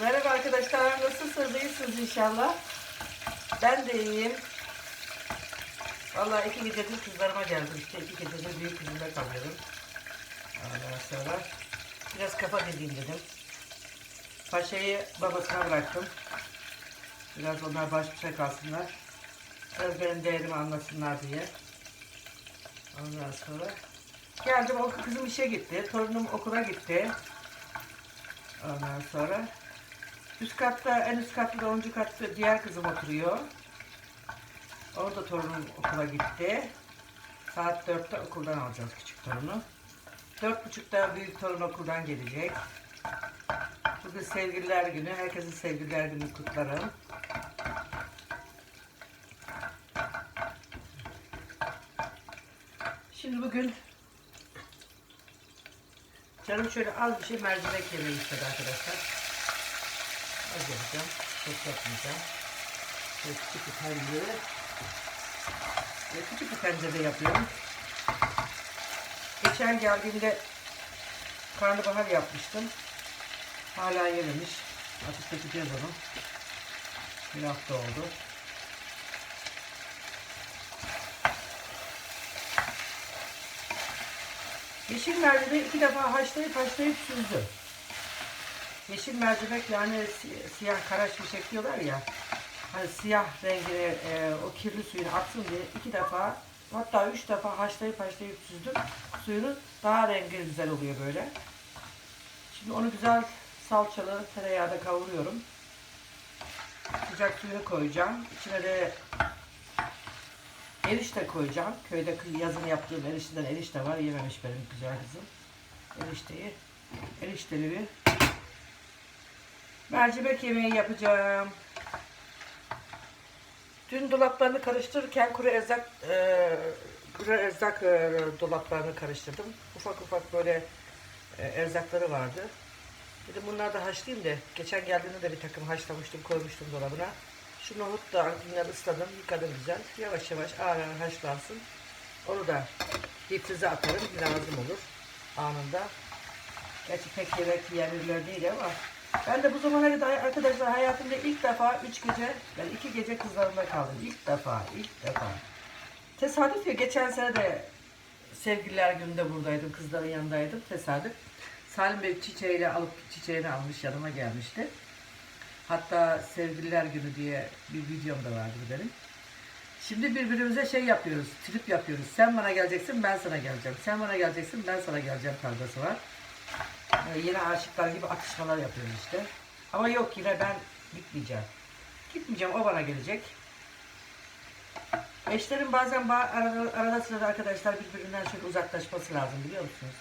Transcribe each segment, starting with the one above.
Merhaba arkadaşlar, nasılsınız? İyisiniz inşallah. Ben de iyiyim. Vallahi iki gecedir kızlarıma geldim işte. iki gecedir büyük kızımda kalıyorum. Ondan sonra biraz kafa dinleyeyim dedim. Paşayı babasına bıraktım. Biraz onlar baş başa kalsınlar. Biraz benim değerimi anlasınlar diye. Ondan sonra geldim o kızım işe gitti. Torunum okula gitti. Ondan sonra üst katta en üst katta da 10. katta diğer kızım oturuyor. Orada torunum okula gitti. Saat 4'te okuldan alacağız küçük torunu. 4.30'da büyük torun okuldan gelecek. Bugün sevgililer günü. Herkesin sevgililer günü kutlarım. Şimdi bugün canım şöyle az bir şey mercimek yemeyi istedi arkadaşlar. Az yapacağım. Çok yapmayacağım. Şöyle küçük bir tencere. Ve küçük bir tencerede yapıyorum. Geçen geldiğimde karnabahar yapmıştım. Hala yememiş. Artık dökeceğiz onu. Bir hafta oldu. Yeşil mercimeği iki defa haşlayıp haşlayıp süzdüm. Yeşil mercimek yani si- siyah kara şimşek diyorlar ya. Hani siyah rengine e, o kirli suyunu atsın diye iki defa hatta üç defa haşlayıp haşlayıp süzdüm. Suyunu daha rengi güzel oluyor böyle. Şimdi onu güzel salçalı tereyağda kavuruyorum. Sıcak suyunu koyacağım. İçine de erişte koyacağım. Köyde yazın yaptığım erişteden erişte var. Yememiş benim güzel kızım. Erişteyi. Erişteli bir mercimek yemeği yapacağım. Dün dolaplarını karıştırırken kuru erzak e, kuru erzak e, dolaplarını karıştırdım. Ufak ufak böyle e, erzakları vardı. Dedim bunları da haşlayayım da geçen geldiğinde de bir takım haşlamıştım koymuştum dolabına. Şu nohut da bunları ısladım yıkadım güzel. Yavaş yavaş ağır ağır haşlansın. Onu da difrize atarım lazım olur anında. Gerçi pek yemek yiyenler değil ama ben de bu zamana kadar arkadaşlar hayatımda ilk defa üç gece, ben iki gece kızlarımda kaldım. İlk defa, ilk defa. Tesadüf ya geçen sene de sevgililer gününde buradaydım, kızların yanındaydım. Tesadüf. Salim Bey çiçeğiyle alıp çiçeğini almış yanıma gelmişti. Hatta sevgililer günü diye bir videom da vardı benim. Şimdi birbirimize şey yapıyoruz, trip yapıyoruz. Sen bana geleceksin, ben sana geleceğim. Sen bana geleceksin, ben sana geleceğim kavgası var. Ee, yine aşıklar gibi atışmalar yapıyoruz işte. Ama yok yine ben gitmeyeceğim. Gitmeyeceğim, o bana gelecek. Eşlerin bazen ba- arada, arada sırada arkadaşlar birbirinden şöyle uzaklaşması lazım biliyor musunuz?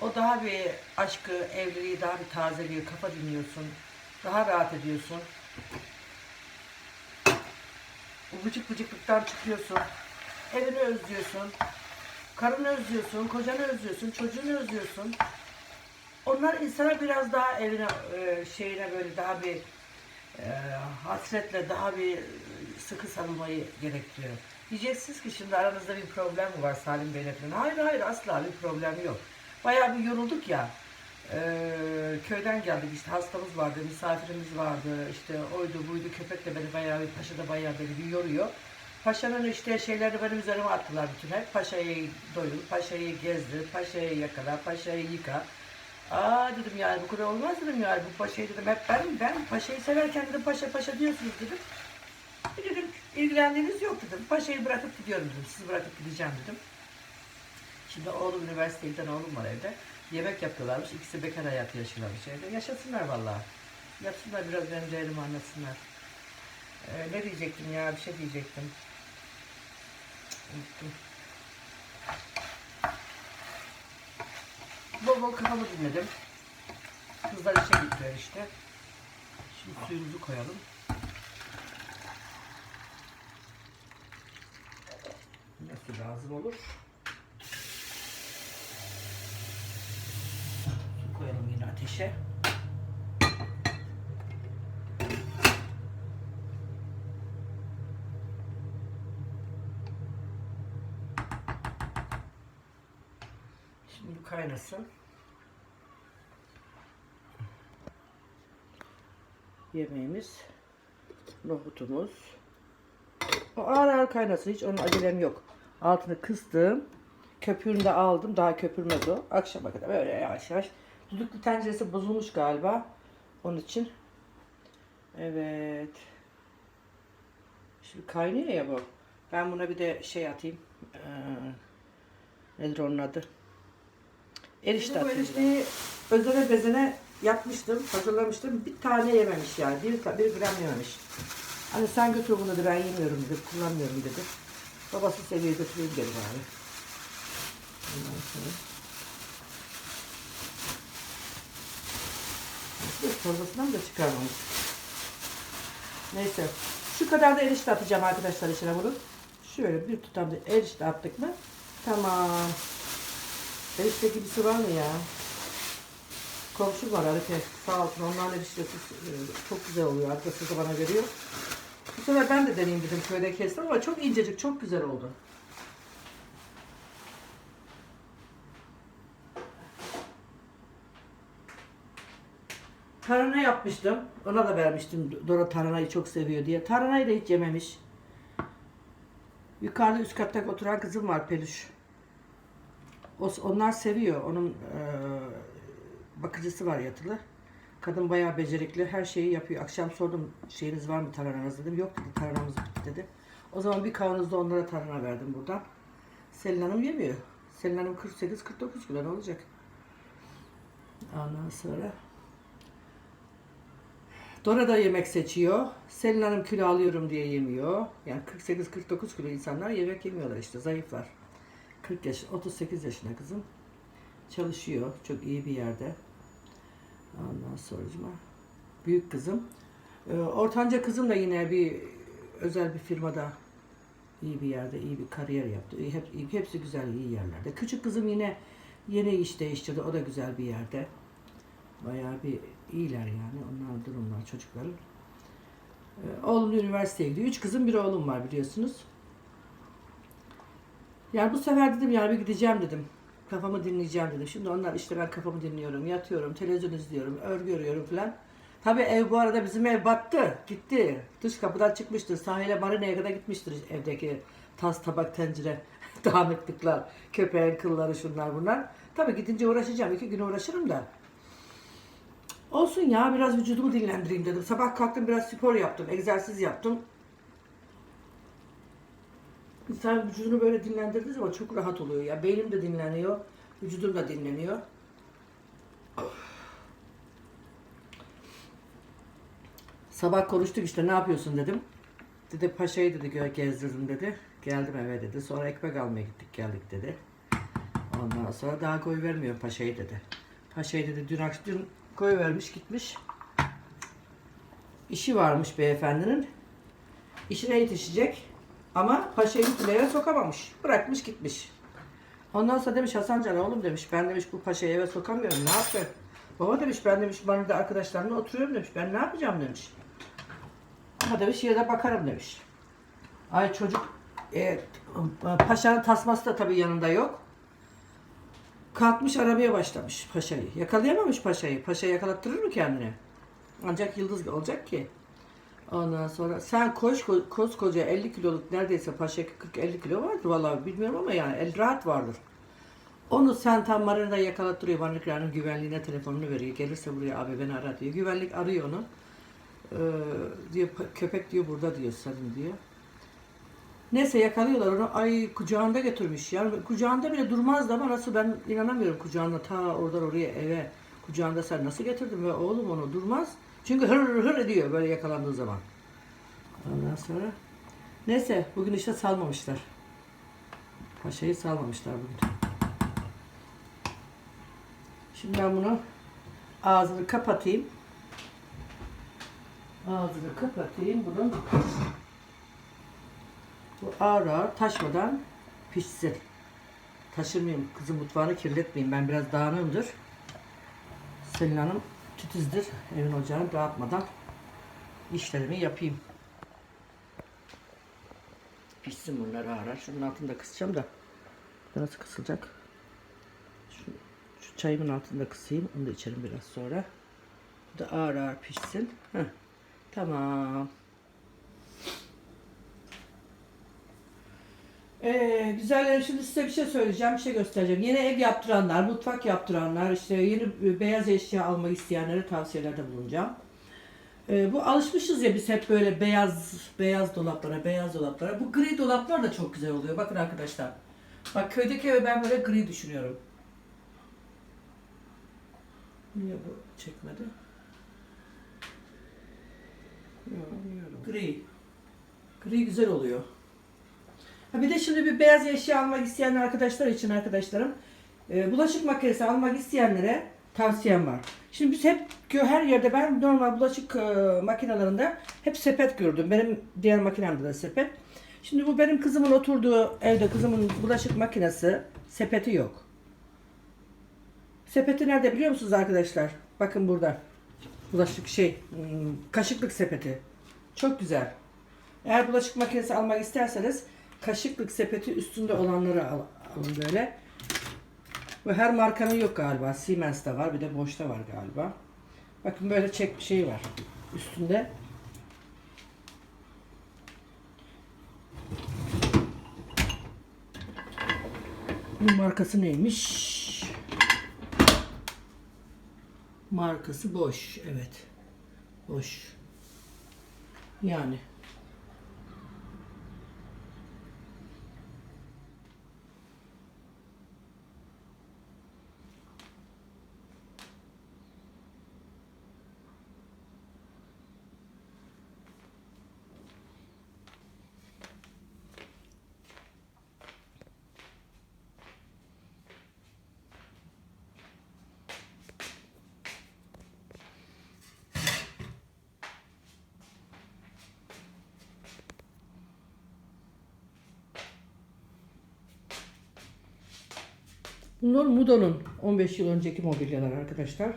O daha bir aşkı, evliliği daha bir tazeliyor, kafa dinliyorsun. Daha rahat ediyorsun. Bu bıcık bıcıklıktan çıkıyorsun. Evini özlüyorsun. Karını özlüyorsun, kocanı özlüyorsun, çocuğunu özlüyorsun. Onlar insana biraz daha evine, e, şeyine böyle daha bir e, hasretle, daha bir sıkı sarılmayı gerektiriyor. Diyeceksiniz ki şimdi aranızda bir problem mi var Salim Bey'le falan. Hayır hayır asla bir problem yok. Bayağı bir yorulduk ya. E, köyden geldik işte hastamız vardı, misafirimiz vardı, işte oydu buydu köpek de beni bayağı bir paşa da bayağı beni bir yoruyor. Paşanın işte şeylerini benim üzerime attılar bütün hep. Paşayı doyur, paşayı gezdir, paşayı yakala, paşayı yıka. Aa dedim yani bu kadar olmaz dedim yani bu paşayı dedim hep ben ben paşayı severken dedim paşa paşa diyorsunuz dedim. E dedim ilgilendiğiniz yok dedim. Paşayı bırakıp gidiyorum dedim. Sizi bırakıp gideceğim dedim. Şimdi oğlum üniversiteden oğlum var evde. Yemek yapıyorlarmış. İkisi bekar hayatı yaşıyorlarmış evde. Yaşasınlar vallahi. Yapsınlar biraz benim değerimi anlatsınlar. Ee, ne diyecektim ya? Bir şey diyecektim. Bol bol kafamı dinledim. Kızlar işe gittiler işte. Şimdi suyumuzu koyalım. Nasıl lazım olur? Su koyalım yine ateşe. Şimdi bu kaynasın. yemeğimiz. Nohutumuz. O ağır ağır kaynasın. Hiç onun acelem yok. Altını kıstım. Köpüğünü de aldım. Daha köpürmez o. Akşama kadar böyle yavaş yavaş. Düdüklü tenceresi bozulmuş galiba. Onun için. Evet. Şimdi kaynıyor ya bu. Ben buna bir de şey atayım. Ee, nedir onun adı? Erişte Bu atayım. erişteyi özene bezene yapmıştım, hazırlamıştım. Bir tane yememiş yani. Bir, bir gram yememiş. Hani sen götür bunu dedi ben yemiyorum dedi. Kullanmıyorum dedi. Babası seviyor götüreyim dedi bari. Ondan sonra. Yok, Torbasından da çıkarmamış. Neyse. Şu kadar da erişte atacağım arkadaşlar içine bunu. Şöyle bir tutam da erişte attık mı? Tamam. Erişte gibisi var mı ya? Komşum var Arife. Sağ olsun onların eriştesi e, çok güzel oluyor. Arkası da bana veriyor. Bu sefer ben de deneyeyim dedim köyde kestim ama çok incecik, çok güzel oldu. Tarhana yapmıştım. Ona da vermiştim. Dora tarhanayı çok seviyor diye. Tarhanayı da hiç yememiş. Yukarıda üst katta oturan kızım var Peluş. Onlar seviyor. Onun eee, bakıcısı var yatılı. Kadın bayağı becerikli. Her şeyi yapıyor. Akşam sordum şeyiniz var mı tarhananız dedim. Yok dedi tarhanamız bitti dedi. O zaman bir kavanozda onlara tarhana verdim buradan. Selin Hanım yemiyor. Selin Hanım 48-49 kilo ne olacak? Ondan sonra Dora da yemek seçiyor. Selin Hanım kilo alıyorum diye yemiyor. Yani 48-49 kilo insanlar yemek yemiyorlar işte zayıflar. 40 yaş, 38 yaşında kızım. Çalışıyor. Çok iyi bir yerde. Ondan sonracıma büyük kızım. Ee, ortanca kızım da yine bir özel bir firmada iyi bir yerde iyi bir kariyer yaptı. Hep, hepsi güzel iyi yerlerde. Küçük kızım yine yeni iş değiştirdi. O da güzel bir yerde. Bayağı bir iyiler yani. Onlar durumlar çocukların. Ee, oğlum üniversiteye gidiyor. Üç kızım bir oğlum var biliyorsunuz. Yani bu sefer dedim yani bir gideceğim dedim. Kafamı dinleyeceğim dedim. Şimdi onlar işte ben kafamı dinliyorum, yatıyorum, televizyon izliyorum, örgü örüyorum falan. Tabii ev bu arada bizim ev battı, gitti. Dış kapıdan çıkmıştır, sahile marineye kadar gitmiştir evdeki tas, tabak, tencere, dağınıklıklar, köpeğin kılları şunlar bunlar. Tabii gidince uğraşacağım, iki gün uğraşırım da. Olsun ya biraz vücudumu dinlendireyim dedim. Sabah kalktım biraz spor yaptım, egzersiz yaptım. İnsan vücudunu böyle dinlendirdiği zaman çok rahat oluyor ya. Beynim de dinleniyor, vücudum da dinleniyor. Sabah konuştuk işte ne yapıyorsun dedim. Dedi paşayı dedi gezdirdim dedi. Geldim eve dedi. Sonra ekmek almaya gittik geldik dedi. Ondan sonra daha koy vermiyor paşayı dedi. Paşayı dedi dün dün koy vermiş gitmiş. İşi varmış beyefendinin. İşine yetişecek. Ama paşayı eve sokamamış. Bırakmış gitmiş. Ondan sonra demiş Hasan Can oğlum demiş ben demiş bu paşayı eve sokamıyorum ne yapayım? Baba demiş ben demiş bana da arkadaşlarımla oturuyorum demiş ben ne yapacağım demiş. Ama demiş yine de bakarım demiş. Ay çocuk e, paşanın tasması da tabii yanında yok. Kalkmış aramaya başlamış paşayı. Yakalayamamış paşayı. Paşa yakalattırır mı kendini? Ancak yıldız olacak ki. Ondan sonra sen koş ko- koskoca 50 kiloluk neredeyse paşa 40-50 kilo vardır vallahi bilmiyorum ama yani el rahat vardır. Onu sen tam marinada yakalattırıyor. Marina'nın güvenliğine telefonunu veriyor. Gelirse buraya abi beni ara diyor. Güvenlik arıyor onu. Ee, diyor "Pa- köpek diyor burada diyor sarın diyor. Neyse yakalıyorlar onu. Ay kucağında götürmüş. Yani kucağında bile durmazdı ama nasıl ben inanamıyorum kucağında ta oradan oraya eve kucağında sen nasıl getirdin ve oğlum onu durmaz. Çünkü hır hır ediyor böyle yakalandığı zaman. Ondan sonra neyse bugün işte salmamışlar. Paşayı salmamışlar bugün. Şimdi ben bunu ağzını kapatayım. Ağzını kapatayım bunun. Bu ağır ağır taşmadan pişsin. Taşırmayayım, kızım mutfağını kirletmeyeyim. Ben biraz dağınığımdır. Selin Hanım titizdir. Evin ocağını dağıtmadan işlerimi yapayım. Pişsin bunlar ağır. Şunun altını da kısacağım da. Nasıl kısılacak? Şu, şu çayımın altında kısayım. Onu da içerim biraz sonra. Bu da ağır ağır pişsin. Heh. Tamam. Ee, güzellerim şimdi size bir şey söyleyeceğim, bir şey göstereceğim. Yeni ev yaptıranlar, mutfak yaptıranlar, işte yeni beyaz eşya almak isteyenlere tavsiyelerde bulunacağım. Ee, bu alışmışız ya biz hep böyle beyaz beyaz dolaplara, beyaz dolaplara. Bu gri dolaplar da çok güzel oluyor. Bakın arkadaşlar. Bak köydeki evi ben böyle gri düşünüyorum. Niye bu çekmedi? Gri. Gri güzel oluyor. Ha bir de şimdi bir beyaz eşya almak isteyen arkadaşlar için arkadaşlarım e, bulaşık makinesi almak isteyenlere tavsiyem var. Şimdi biz hep her yerde ben normal bulaşık e, makinelerinde hep sepet gördüm. Benim diğer makinemde de sepet. Şimdi bu benim kızımın oturduğu evde kızımın bulaşık makinesi sepeti yok. Sepeti nerede biliyor musunuz arkadaşlar? Bakın burada. Bulaşık şey, hmm, kaşıklık sepeti. Çok güzel. Eğer bulaşık makinesi almak isterseniz kaşıklık sepeti üstünde olanları al, alın böyle. Ve her markanın yok galiba. Siemens'te var bir de Bosch'ta var galiba. Bakın böyle çek bir şey var üstünde. Bu markası neymiş? Markası boş. Evet. Boş. Yani. Bunlar Mudo'nun 15 yıl önceki mobilyalar arkadaşlar.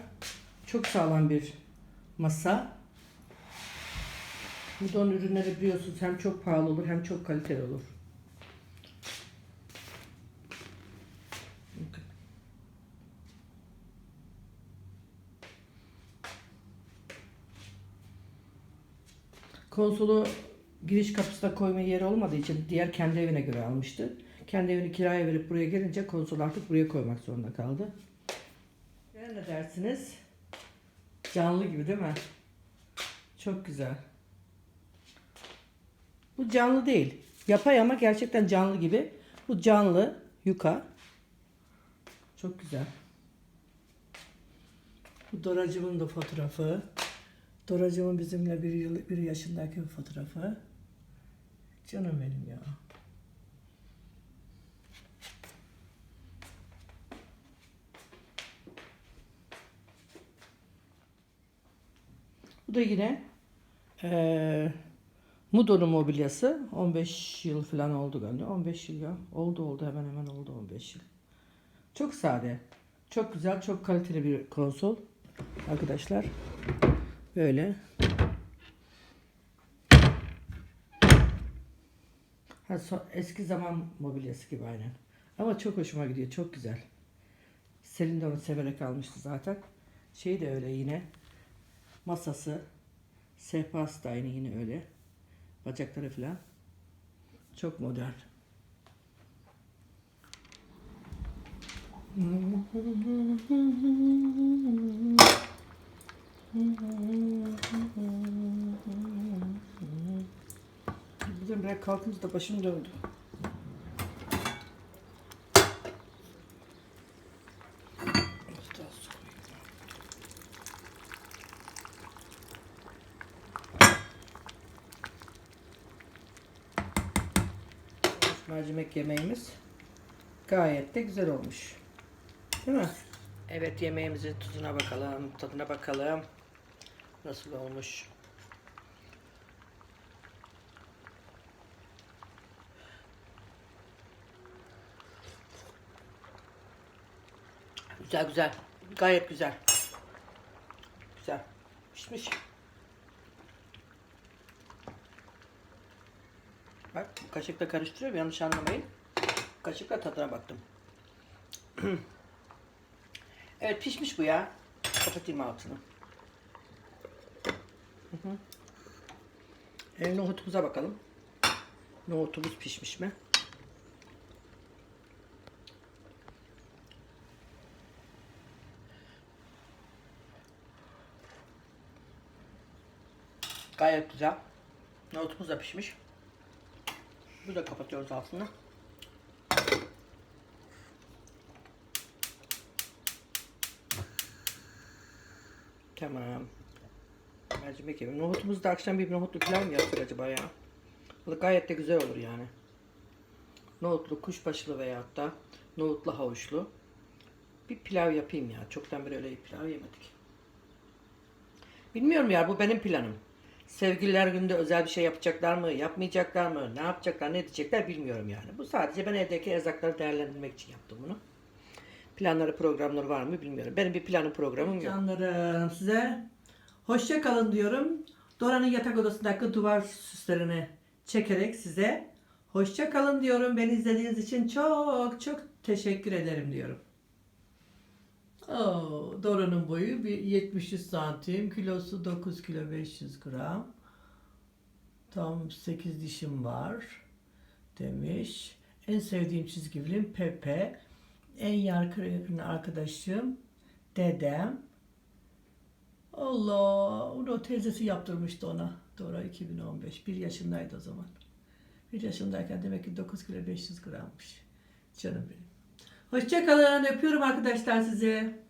Çok sağlam bir masa. Mudo'nun ürünleri biliyorsunuz hem çok pahalı olur hem çok kaliteli olur. Konsolu giriş kapısına koyma yeri olmadığı için diğer kendi evine göre almıştı. Kendi evini kiraya verip buraya gelince konsol artık buraya koymak zorunda kaldı. Yani ne dersiniz? Canlı gibi değil mi? Çok güzel. Bu canlı değil. Yapay ama gerçekten canlı gibi. Bu canlı yuka. Çok güzel. Bu Doracımın da fotoğrafı. Doracımın bizimle bir yıl bir yaşındaki fotoğrafı. Canım benim ya. Bu da yine eee Mudo'nun mobilyası. 15 yıl falan oldu galiba. 15 yıl ya. Oldu oldu hemen hemen oldu 15 yıl. Çok sade. Çok güzel, çok kaliteli bir konsol. Arkadaşlar. Böyle. Ha, so- eski zaman mobilyası gibi aynen. Ama çok hoşuma gidiyor. Çok güzel. Selin de onu severek almıştı zaten. Şey de öyle yine. Masası. Sehpası da aynı yine öyle. Bacakları falan. Çok modern. Bizim buraya kalkınca da başım döndü. Biraz daha su koyayım. Mercimek yemeğimiz gayet de güzel olmuş. Değil mi? Evet yemeğimizin tuzuna bakalım, tadına bakalım. Nasıl olmuş? Güzel güzel. Gayet güzel. Güzel. Pişmiş. Bak kaşıkla karıştırıyorum yanlış anlamayın. Kaşıkla tadına baktım. evet pişmiş bu ya. Kapatayım altını. E, nohutumuza bakalım. Nohutumuz pişmiş mi? Gayet güzel. Nohutumuz da pişmiş. Bu da kapatıyoruz altını. Tamam. Mercimek yemeği. Nohutumuzu da akşam bir nohutlu pilav mı yaptık acaba ya? Bu gayet de güzel olur yani. Nohutlu, kuşbaşılı veyahut da nohutlu havuçlu. Bir pilav yapayım ya. Çoktan beri öyle bir pilav yemedik. Bilmiyorum ya bu benim planım. Sevgililer günde özel bir şey yapacaklar mı, yapmayacaklar mı, ne yapacaklar, ne diyecekler bilmiyorum yani. Bu sadece ben evdeki erzakları değerlendirmek için yaptım bunu. Planları, programları var mı bilmiyorum. Benim bir planım, programım yok. Canlarım size hoşça kalın diyorum. Dora'nın yatak odasındaki duvar süslerini çekerek size hoşça kalın diyorum. Beni izlediğiniz için çok çok teşekkür ederim diyorum. Dora'nın boyu bir 73 santim, kilosu 9 kilo 500 gram. Tam 8 dişim var demiş. En sevdiğim çizgi film Pepe. En yakın arkadaşım dedem. Allah, onu teyzesi yaptırmıştı ona. Dora 2015. Bir yaşındaydı o zaman. Bir yaşındayken demek ki 9 kilo 500 grammış. Canım benim. Hoşçakalın. Öpüyorum arkadaşlar sizi.